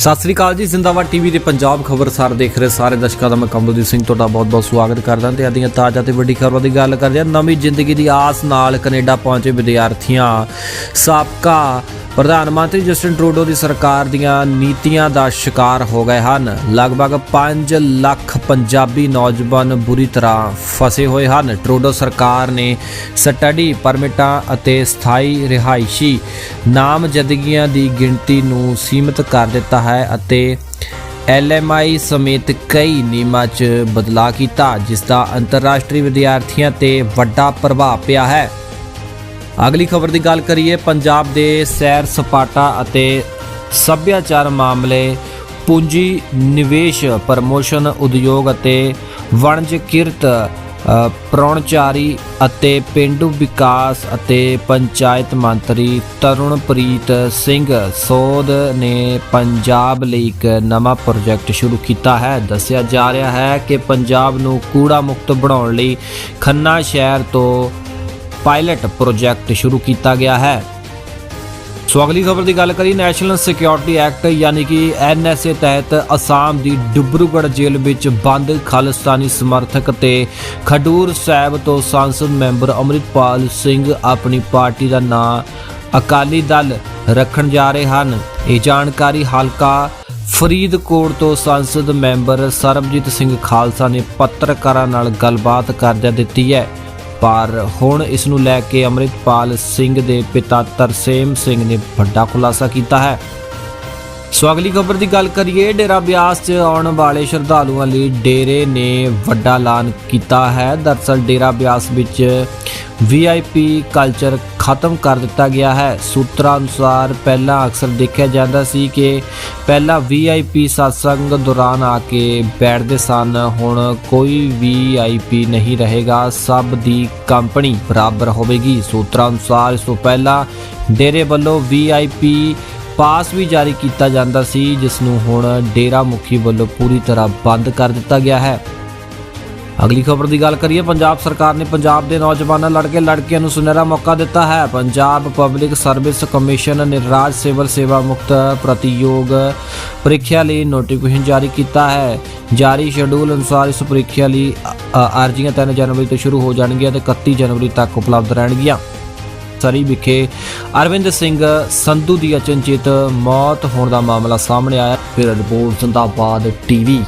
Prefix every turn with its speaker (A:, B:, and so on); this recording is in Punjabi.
A: ਸਤਿ ਸ੍ਰੀ ਅਕਾਲ ਜੀ, ਜ਼ਿੰਦਾਬਾਦ ਟੀਵੀ ਦੇ ਪੰਜਾਬ ਖਬਰਸਾਰ ਦੇਖ ਰਹੇ ਸਾਰੇ ਦਰਸ਼ਕਾਂ ਦਾ ਮੈਂ ਕਮਲਦੀਪ ਸਿੰਘ, ਤੁਹਾਡਾ ਬਹੁਤ-ਬਹੁਤ ਸਵਾਗਤ ਕਰਦਾ ਤੇ ਆਦੀਆਂ ਤਾਜ਼ਾ ਤੇ ਵੱਡੀ ਖਬਰਾਂ ਦੀ ਗੱਲ ਕਰਦੇ ਹਾਂ। ਨਵੀਂ ਜ਼ਿੰਦਗੀ ਦੀ ਆਸ ਨਾਲ ਕੈਨੇਡਾ ਪਹੁੰਚੇ ਵਿਦਿਆਰਥੀਆਂ, ਸਾਬਕਾ ਪ੍ਰਧਾਨ ਮੰਤਰੀ ਜਸਟਿਨ ਟਰੂਡੋ ਦੀ ਸਰਕਾਰ ਦੀਆਂ ਨੀਤੀਆਂ ਦਾ ਸ਼ਿਕਾਰ ਹੋ ਗਏ ਹਨ। ਲਗਭਗ 5 ਲੱਖ ਪੰਜਾਬੀ ਨੌਜਵਾਨ ਬੁਰੀ ਤਰ੍ਹਾਂ ਫਸੇ ਹੋਏ ਹਨ। ਟਰੂਡੋ ਸਰਕਾਰ ਨੇ ਸਟੱਡੀ ਪਰਮਿਟਾਂ ਅਤੇ ਸਥਾਈ ਰਿਹਾਇਸ਼ੀ ਨਾਮਜ਼ਦਗੀਆਂ ਦੀ ਗਿਣਤੀ ਨੂੰ ਸੀਮਿਤ ਕਰ ਦਿੱਤਾ ਹੈ ਅਤੇ ਐਲਐਮਆਈ ਸਮੇਤ ਕਈ ਨਿਯਮਾਂ 'ਚ ਬਦਲਾਅ ਕੀਤਾ, ਜਿਸ ਦਾ ਅੰਤਰਰਾਸ਼ਟਰੀ ਵਿਦਿਆਰਥੀਆਂ ਤੇ ਵੱਡਾ ਪ੍ਰਭਾਵ ਪਿਆ ਹੈ। ਅਗਲੀ ਖਬਰ ਦੀ ਗੱਲ ਕਰੀਏ ਪੰਜਾਬ ਦੇ ਸੈਰ ਸਪਾਟਾ ਅਤੇ ਸੱਭਿਆਚਾਰ ਮਾਮਲੇ ਪੂੰਜੀ ਨਿਵੇਸ਼ ਪ੍ਰਮੋਸ਼ਨ ਉਦਯੋਗ ਅਤੇ ਵਣਜ ਕਿਰਤ ਅ, ਪ੍ਰਾਹੁਣਚਾਰੀ ਅਤੇ ਪਿੰਡੂ ਵਿਕਾਸ ਅਤੇ ਪੰਚਾਇਤ ਮੰਤਰੀ ਤਰੁਣਪ੍ਰੀਤ ਸਿੰਘ ਸੋਧ ਨੇ ਪੰਜਾਬ ਲਈ ਇੱਕ ਨਵਾਂ ਪ੍ਰੋਜੈਕਟ ਸ਼ੁਰੂ ਕੀਤਾ ਹੈ। ਦੱਸਿਆ ਜਾ ਰਿਹਾ ਹੈ ਕਿ ਪੰਜਾਬ ਨੂੰ ਕੂੜਾ ਮੁਕਤ ਬਣਾਉਣ ਲਈ ਖੰਨਾ ਸ਼ਹਿਰ ਤੋਂ ਪਾਇਲਟ ਪ੍ਰੋਜੈਕਟ ਸ਼ੁਰੂ ਕੀਤਾ ਗਿਆ ਹੈ। ਸੋ ਅਗਲੀ ਖਬਰ ਦੀ ਗੱਲ ਕਰੀ ਨੈਸ਼ਨਲ ਸਿਕਿਉਰਿਟੀ ਐਕਟ ਯਾਨੀ ਕਿ ਐਨਐਸਏ ਤਹਿਤ ਅਸਾਮ ਦੀ ਡਿਬਰੂਗੜ੍ਹ ਜੇਲ੍ਹ ਵਿੱਚ ਬੰਦ ਖਾਲਿਸਤਾਨੀ ਸਮਰਥਕ ਤੇ ਖਡੂਰ ਸਾਹਿਬ ਤੋਂ ਸੰਸਦ ਮੈਂਬਰ ਅੰਮ੍ਰਿਤਪਾਲ ਸਿੰਘ ਆਪਣੀ ਪਾਰਟੀ ਦਾ ਨਾਂ ਅਕਾਲੀ ਦਲ ਰੱਖਣ ਜਾ ਰਹੇ ਹਨ। ਇਹ ਜਾਣਕਾਰੀ ਹਲਕਾ ਫਰੀਦਕੋਟ ਤੋਂ ਸੰਸਦ ਮੈਂਬਰ ਸਰਬਜੀਤ ਸਿੰਘ ਖਾਲਸਾ ਨੇ ਪੱਤਰਕਾਰਾਂ ਨਾਲ ਗੱਲਬਾਤ ਕਰਦਿਆਂ ਦਿੱਤੀ ਹੈ। ਪਰ ਹੁਣ ਇਸ ਨੂੰ ਲੈ ਕੇ ਅੰਮ੍ਰਿਤਪਾਲ ਸਿੰਘ ਦੇ ਪਿਤਾ ਤਰਸੇਮ ਸਿੰਘ ਨੇ ਵੱਡਾ ਖੁਲਾਸਾ ਕੀਤਾ ਹੈ। ਸੋ ਅਗਲੀ ਖਬਰ ਦੀ ਗੱਲ ਕਰੀਏ, ਡੇਰਾ ਬਿਆਸ 'ਚ ਆਉਣ ਵਾਲੇ ਸ਼ਰਧਾਲੂਆਂ ਲਈ ਡੇਰੇ ਨੇ ਵੱਡਾ ਐਲਾਨ ਕੀਤਾ ਹੈ। ਦਰਸਲ ਡੇਰਾ ਬਿਆਸ ਵਿੱਚ ਵੀਆਈਪੀ ਕਲਚਰ ਖਤਮ ਕਰ ਦਿੱਤਾ ਗਿਆ ਹੈ। ਸੂਤਰਾਂ ਅਨੁਸਾਰ ਪਹਿਲਾਂ ਅਕਸਰ ਦੇਖਿਆ ਜਾਂਦਾ ਸੀ ਕਿ ਪਹਿਲਾਂ ਵੀਆਈਪੀ satsang ਦੌਰਾਨ ਆ ਕੇ ਬੈਠਦੇ ਸਨ। ਹੁਣ ਕੋਈ ਵੀਆਈਪੀ ਨਹੀਂ ਰਹੇਗਾ। ਸਭ ਦੀ ਕੰਪਨੀ ਬਰਾਬਰ ਹੋਵੇਗੀ। ਸੂਤਰਾਂ ਅਨੁਸਾਰ ਇਸ ਤੋਂ ਪਹਿਲਾਂ ਡੇਰੇ ਵੱਲੋਂ ਵੀਆਈਪੀ ਪਾਸ ਵੀ ਜਾਰੀ ਕੀਤਾ ਜਾਂਦਾ ਸੀ, ਜਿਸ ਨੂੰ ਹੁਣ ਡੇਰਾ ਮੁਖੀ ਵੱਲੋਂ ਪੂਰੀ ਤਰ੍ਹਾਂ ਬੰਦ ਕਰ ਦਿੱਤਾ ਗਿਆ ਹੈ। ਅਗਲੀ ਖਬਰ ਦੀ ਗੱਲ ਕਰੀਏ, ਪੰਜਾਬ ਸਰਕਾਰ ਨੇ ਪੰਜਾਬ ਦੇ ਨੌਜਵਾਨਾਂ ਲੜਕੇ ਲੜਕੀਆਂ ਨੂੰ ਸੁਨਹਿਰਾ ਮੌਕਾ ਦਿੱਤਾ ਹੈ। ਪੰਜਾਬ ਪਬਲਿਕ ਸਰਵਿਸ ਕਮਿਸ਼ਨ ਨੇ ਰਾਜ ਸਿਵਲ ਸੇਵਾ ਮੁਕਤ ਪ੍ਰਤੀਯੋਗ ਪ੍ਰੀਖਿਆ ਲਈ ਨੋਟੀਫਿਕੇਸ਼ਨ ਜਾਰੀ ਕੀਤਾ ਹੈ। ਜਾਰੀ ਸ਼ਡਿਊਲ ਅਨੁਸਾਰ ਇਸ ਪ੍ਰੀਖਿਆ ਲਈ ਅਰਜ਼ੀਆਂ 3 ਜਨਵਰੀ ਤੋਂ ਸ਼ੁਰੂ ਹੋ ਜਾਣਗੀਆਂ ਤੇ 31 ਜਨਵਰੀ ਤੱਕ ਉਪਲਬਧ ਰਹਿਣਗੀਆਂ। ਸਰੀ ਵਿਖੇ ਅਰਵਿੰਦ ਸਿੰਘ ਸੰਧੂ ਦੀ ਅਚਨਚੇਤ ਮੌਤ ਹੋਣ ਦਾ ਮਾਮਲਾ ਸਾਹਮਣੇ ਆਇਆ। ਫਿਰ ਰਿਪੋਰਟ ਜ਼ਿੰਦਾਬਾਦ ਟੀਵੀ।